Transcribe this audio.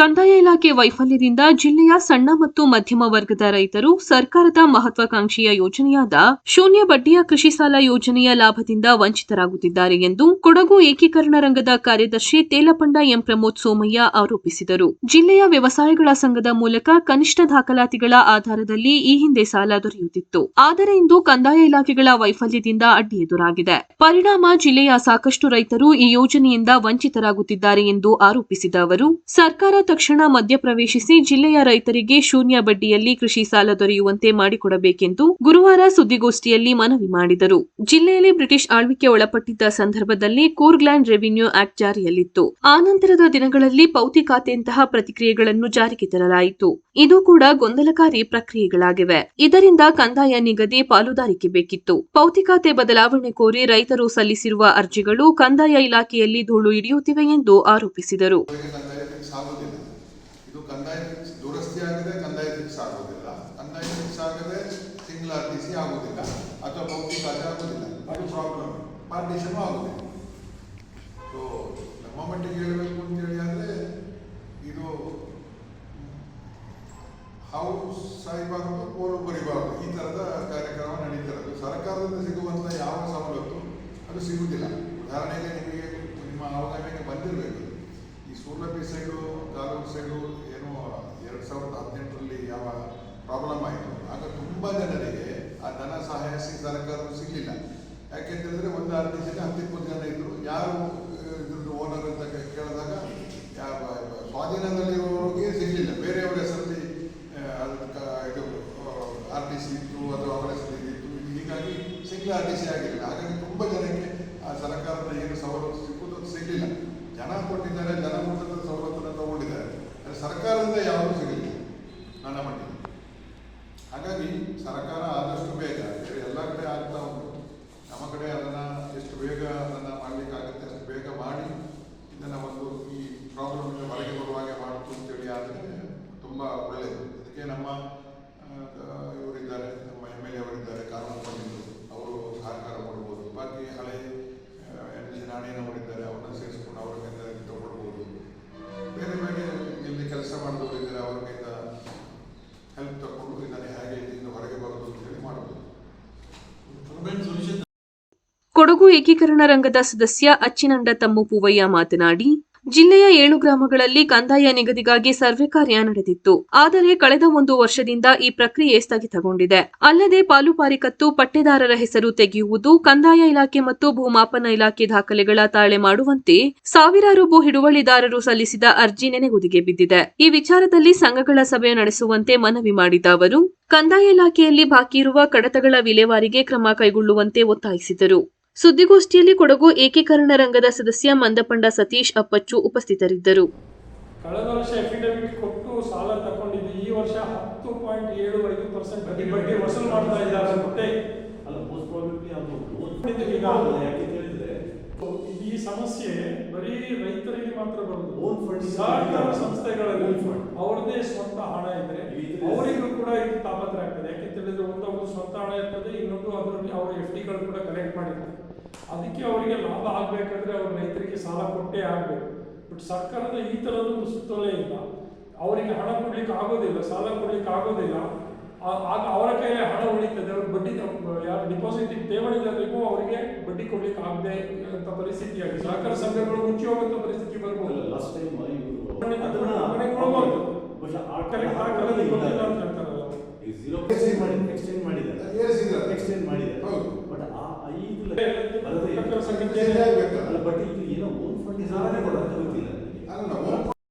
ಕಂದಾಯ ಇಲಾಖೆ ವೈಫಲ್ಯದಿಂದ ಜಿಲ್ಲೆಯ ಸಣ್ಣ ಮತ್ತು ಮಧ್ಯಮ ವರ್ಗದ ರೈತರು ಸರ್ಕಾರದ ಮಹತ್ವಾಕಾಂಕ್ಷೆಯ ಯೋಜನೆಯಾದ ಶೂನ್ಯ ಬಡ್ಡಿಯ ಕೃಷಿ ಸಾಲ ಯೋಜನೆಯ ಲಾಭದಿಂದ ವಂಚಿತರಾಗುತ್ತಿದ್ದಾರೆ ಎಂದು ಕೊಡಗು ಏಕೀಕರಣ ರಂಗದ ಕಾರ್ಯದರ್ಶಿ ತೇಲಪಂಡ ಎಂ ಪ್ರಮೋದ್ ಸೋಮಯ್ಯ ಆರೋಪಿಸಿದರು. ಜಿಲ್ಲೆಯ ವ್ಯವಸಾಯಗಳ ಸಂಘದ ಮೂಲಕ ಕನಿಷ್ಠ ದಾಖಲಾತಿಗಳ ಆಧಾರದಲ್ಲಿ ಈ ಹಿಂದೆ ಸಾಲ ದೊರೆಯುತ್ತಿತ್ತು. ಆದರೆ ಇಂದು ಕಂದಾಯ ಇಲಾಖೆಗಳ ವೈಫಲ್ಯದಿಂದ ಅಡ್ಡಿ ಎದುರಾಗಿದೆ. ಪರಿಣಾಮ ಜಿಲ್ಲೆಯ ಸಾಕಷ್ಟು ರೈತರು ಈ ಯೋಜನೆಯಿಂದ ವಂಚಿತರಾಗುತ್ತಿದ್ದಾರೆ ಎಂದು ಆರೋಪಿಸಿದ ಅವರು, ಸರ್ಕಾರ ತಕ್ಷಣ ಮಧ್ಯಪ್ರವೇಶಿಸಿ ಜಿಲ್ಲೆಯ ರೈತರಿಗೆ ಶೂನ್ಯ ಬಡ್ಡಿಯಲ್ಲಿ ಕೃಷಿ ಸಾಲ ದೊರೆಯುವಂತೆ ಮಾಡಿಕೊಡಬೇಕೆಂದು ಗುರುವಾರ ಸುದ್ದಿಗೋಷ್ಠಿಯಲ್ಲಿ ಮನವಿ ಮಾಡಿದರು. ಜಿಲ್ಲೆಯಲ್ಲಿ ಬ್ರಿಟಿಷ್ ಆಳ್ವಿಕೆ ಒಳಪಟ್ಟಿದ್ದ ಸಂದರ್ಭದಲ್ಲಿ ಕೂರ್ಗ್ಲ್ಯಾಂಡ್ ರೆವಿನ್ಯೂ ಆಕ್ಟ್ ಜಾರಿಯಲ್ಲಿತ್ತು. ಆನಂತರದ ದಿನಗಳಲ್ಲಿ ಪೌತಿ ಖಾತೆಯಂತಹ ಪ್ರತಿಕ್ರಿಯೆಗಳನ್ನು ಜಾರಿಗೆ ತರಲಾಯಿತು. ಇದು ಕೂಡ ಗೊಂದಲಕಾರಿ ಪ್ರಕ್ರಿಯೆಗಳಾಗಿವೆ. ಇದರಿಂದ ಕಂದಾಯ ನಿಗದಿ ಪಾಲುದಾರಿಕೆ ಬೇಕಿತ್ತು. ಪೌತಿ ಖಾತೆ ಬದಲಾವಣೆ ಕೋರಿ ರೈತರು ಸಲ್ಲಿಸಿರುವ ಅರ್ಜಿಗಳು ಕಂದಾಯ ಇಲಾಖೆಯಲ್ಲಿ ಧೂಳು ಹಿಡಿಯುತ್ತಿವೆ ಎಂದು ಆರೋಪಿಸಿದರು. ಫಿಕ್ಸ್ ಇದು ಕಂದಾಯ ದುರಸ್ತಿ ಆಗದೆ ಕಂದಾಯ ಫಿಕ್ಸ್ ಆಗೋದಿಲ್ಲ. ಕಂದಾಯ ಫಿಕ್ಸ್ ಆಗದೆ ಸಿಂಗಲ್ ಆರ್ ಟಿ ಸಿ ಆಗೋದಿಲ್ಲ. ಅಥವಾ ಭೌತಿಕ ಖಾತೆ ಆಗೋದಿಲ್ಲ. ಅದು ಪ್ರಾಬ್ಲಮ್ ಪಾರ್ಟಿಷನ್ ಆಗೋದಿಲ್ಲ ಸೊ ನಮ್ಮ ಮಟ್ಟಿಗೆ ಹೇಳಬೇಕು ಅಂತೇಳಿ ಆದರೆ, ಇದು ಹಾವು ಸಾಯಬಾರದು ಕೋಲು ಬರಿಬಾರದು ಈ ಥರದ ಕಾರ್ಯಕ್ರಮ ನಡೀತಾ ಇರೋದು. ಸರ್ಕಾರದಿಂದ ಸಿಗುವಂಥ ಯಾವ ಸವಲತ್ತು ಅದು ಸಿಗುವುದಿಲ್ಲ. ಉದಾಹರಣೆಗೆ ನಿಮಗೆ ನಿಮ್ಮ ಅವಗಾಹನೆಗೆ ಬಂದಿರಬೇಕು ಈ ಸೂರ್ಲಭಿ ಸೈಡು ತಾಲೂಕು ಸೈಡು ಏನು ಎರಡು ಸಾವಿರದ ಹದಿನೆಂಟರಲ್ಲಿ ಯಾವ ಪ್ರಾಬ್ಲಮ್ ಆಯಿತು. ಆಗ ತುಂಬ ಜನರಿಗೆ ಆ ಧನ ಸಹಾಯ ಸಿ ಸರ್ಕಾರವು ಸಿಗಲಿಲ್ಲ. ಯಾಕೆಂತಂದರೆ ಒಂದು ಹದಿನೈದು ಜನ ಹತ್ತಿಪ್ಪತ್ತು ಜನ ಇದ್ದರು ಯಾರು ಇದ್ರದ್ದು ಓನರ್ ಅಂತ ಕೇಳಿದಾಗ ಯಾವ ಸ್ವಾಧೀನದಲ್ಲಿರುವವರಿಗೆ ಸಿಗಲಿಲ್ಲ. ಬೇರೆಯವರ ಹೆಸರಲ್ಲಿ ಇದು ಆರ್ ಟಿ ಸಿ ಇತ್ತು ಅಥವಾ ಅವರ ಹೆಸರಲ್ಲಿ ಇತ್ತು. ಹೀಗಾಗಿ ಸಿಂಗಲ್ ಆರ್ ಟಿ ಸಿ ಆಗಿರಲಿಲ್ಲ. ಹಾಗಾಗಿ ತುಂಬ ಜನಕ್ಕೆ ಆ ಸರ್ಕಾರದ ಏನು ಸವಲತ್ತು ಸಿಕ್ಕುದು ಅದು ಸಿಗಲಿಲ್ಲ ಜನ ಕೊಟ್ಟಿದ್ದಾರೆ ಜನ ಕೊಟ್ಟಂಥ ಸವಲತ್ತನ್ನು ತಗೊಂಡಿದ್ದಾರೆ ಆದರೆ ಸರ್ಕಾರದಿಂದ ಯಾವುದೂ ಸಿಗಲಿಲ್ಲ ನನ್ನ ಮಟ್ಟಿಗೆ ಹಾಗಾಗಿ ಸರ್ಕಾರ ಆದಷ್ಟು ಬೇಗ ಎಲ್ಲ ಕಡೆ ಆಗ್ತಾ ಉಂಟು. ಕೊಡಗು ಏಕೀಕರಣ ರಂಗದ ಸದಸ್ಯ ಅಚ್ಚಿನಂಡ ತಮ್ಮು ಪೂವಯ್ಯ ಮಾತನಾಡಿ, ಜಿಲ್ಲೆಯ ಏಳು ಗ್ರಾಮಗಳಲ್ಲಿ ಕಂದಾಯ ನಿಗದಿಗಾಗಿ ಸರ್ವೆ ಕಾರ್ಯ ನಡೆದಿತ್ತು. ಆದರೆ ಕಳೆದ ಒಂದು ವರ್ಷದಿಂದ ಈ ಪ್ರಕ್ರಿಯೆ ಸ್ಥಗಿತಗೊಂಡಿದೆ. ಅಲ್ಲದೆ ಪಾಲುಪಾರಿಕತ್ತು ಪಟ್ಟೆದಾರರ ಹೆಸರು ತೆಗೆಯುವುದು, ಕಂದಾಯ ಇಲಾಖೆ ಮತ್ತು ಭೂಮಾಪನ ಇಲಾಖೆ ದಾಖಲೆಗಳ ತಾಳೆ ಮಾಡುವಂತೆ ಸಾವಿರಾರು ಭೂ ಹಿಡುವಳಿದಾರರು ಸಲ್ಲಿಸಿದ ಅರ್ಜಿ ನೆನೆಗುದಿಗೆ ಬಿದ್ದಿದೆ. ಈ ವಿಚಾರದಲ್ಲಿ ಸಂಘಗಳ ಸಭೆ ನಡೆಸುವಂತೆ ಮನವಿ ಮಾಡಿದ ಅವರು, ಕಂದಾಯ ಇಲಾಖೆಯಲ್ಲಿ ಬಾಕಿ ಇರುವ ಕಡತಗಳ ವಿಲೇವಾರಿಗೆ ಕ್ರಮ ಕೈಗೊಳ್ಳುವಂತೆ ಒತ್ತಾಯಿಸಿದರು. ಸುದ್ದಿಗೋಷ್ಠಿಯಲ್ಲಿ ಕೊಡಗು ಏಕೀಕರಣ ರಂಗದ ಸದಸ್ಯ ಮಂದಪಂಡ ಸತೀಶ್ ಅಪ್ಪಚ್ಚು ಉಪಸ್ಥಿತರಿದ್ದರು. ಕಳೆದ ವರ್ಷ ಎಫಿಡವಿಟ್ ಕೊಟ್ಟು ಸಾಲ ತಗೊಂಡಿದ್ದು ಈ ವರ್ಷ ಹತ್ತು ಪಾಯಿಂಟ್ ಏಳು ಐದು ಪರ್ಸೆಂಟ್ ಬಡ್ಡಿ ಬಡ್ಡಿ ವಸೂಲು ಮಾಡ್ತಾ ಇದ್ದಾರೆ ಮತ್ತೆ ಅಲ್ಲ ಮೋಸ್ಟ್ ಪ್ರಾಬಬ್ಲಿ ಅದು ಇದು ಈಗ ಅಲ್ಲ, ಯಾಕೆ ಹೇಳಿದ್ರೆ ಈ ಸಮಸ್ಯೆ ಬರೀ ರೈತರಿಗೆ ಮಾತ್ರ ಬರುದು ಓನ್ ಫಂಡ್ ಸಹಕಾರ ಸಂಸ್ಥೆಗಳಲ್ಲಿ fund. ಅವ್ರದೇ ಸ್ವಂತ ಹಣ ಇದ್ರೆ ಅವರಿಗೂ ಕೂಡ ಇದು ತಾಪತ್ರ ಆಗ್ತದೆ. ಯಾಕೆ ಹೇಳಿದ್ರೆ ಒಂದು ಸ್ವಂತ ಹಣ ಇರ್ತದೆ ಇನ್ನೊಂದು ಅದರಲ್ಲಿ ಅವರ ಎಫ್ ಡಿಗಳು ಕೂಡ ಕಲೆಕ್ಟ್ ಮಾಡಿರ್ತಾರೆ. ಅದಕ್ಕೆ ಅವರಿಗೆ ಲಾಭ ಆಗ್ಬೇಕಾದ್ರೆ ಅವ್ರ ರೈತರಿಗೆ ಸಾಲ ಕೊಟ್ಟೇ ಆಗಬೇಕು. ಬಟ್ ಸರ್ಕಾರದ ಈ ತರದೊಂದು ಸುತ್ತೋಲೆ ಇಲ್ಲ. ಅವರಿಗೆ ಹಣ ಕೊಡ್ಲಿಕ್ಕೆ ಆಗೋದಿಲ್ಲ ಸಾಲ ಕೊಡ್ಲಿಕ್ಕೆ ಆಗೋದಿಲ್ಲ. ಆಗ ಅವರ ಕೈಯಲ್ಲಿ ಹಣ ಉಳಿತದೆ. ಅವ್ರ ಬಡ್ಡಿ ಯಾರು ಡಿಪಾಸಿಟ್ ಠೇವಣಿದಾರರಿಗೂ ಅವರಿಗೆ ಬಡ್ಡಿ ಕೊಡ್ಲಿಕ್ಕೆ ಆಗದೆ ಅಂತ ಪರಿಸ್ಥಿತಿ ಆಗಿದೆ ಸಹಕಾರ ಸಂಘಗಳು ಮುಚ್ಚಿ ಹೋಗುವಂತ ಪರಿಸ್ಥಿತಿ ಬರ್ಬೋದು. ಲಾಸ್ಟ್ ಟೈಮ್ ಅಲ್ಲ ಬಟ್ ಇದು ಏನೋ ಓನ್ ಫಂಡ್ ಗೊತ್ತಿಲ್ಲ. ಅಲ್ಲ ನಾವು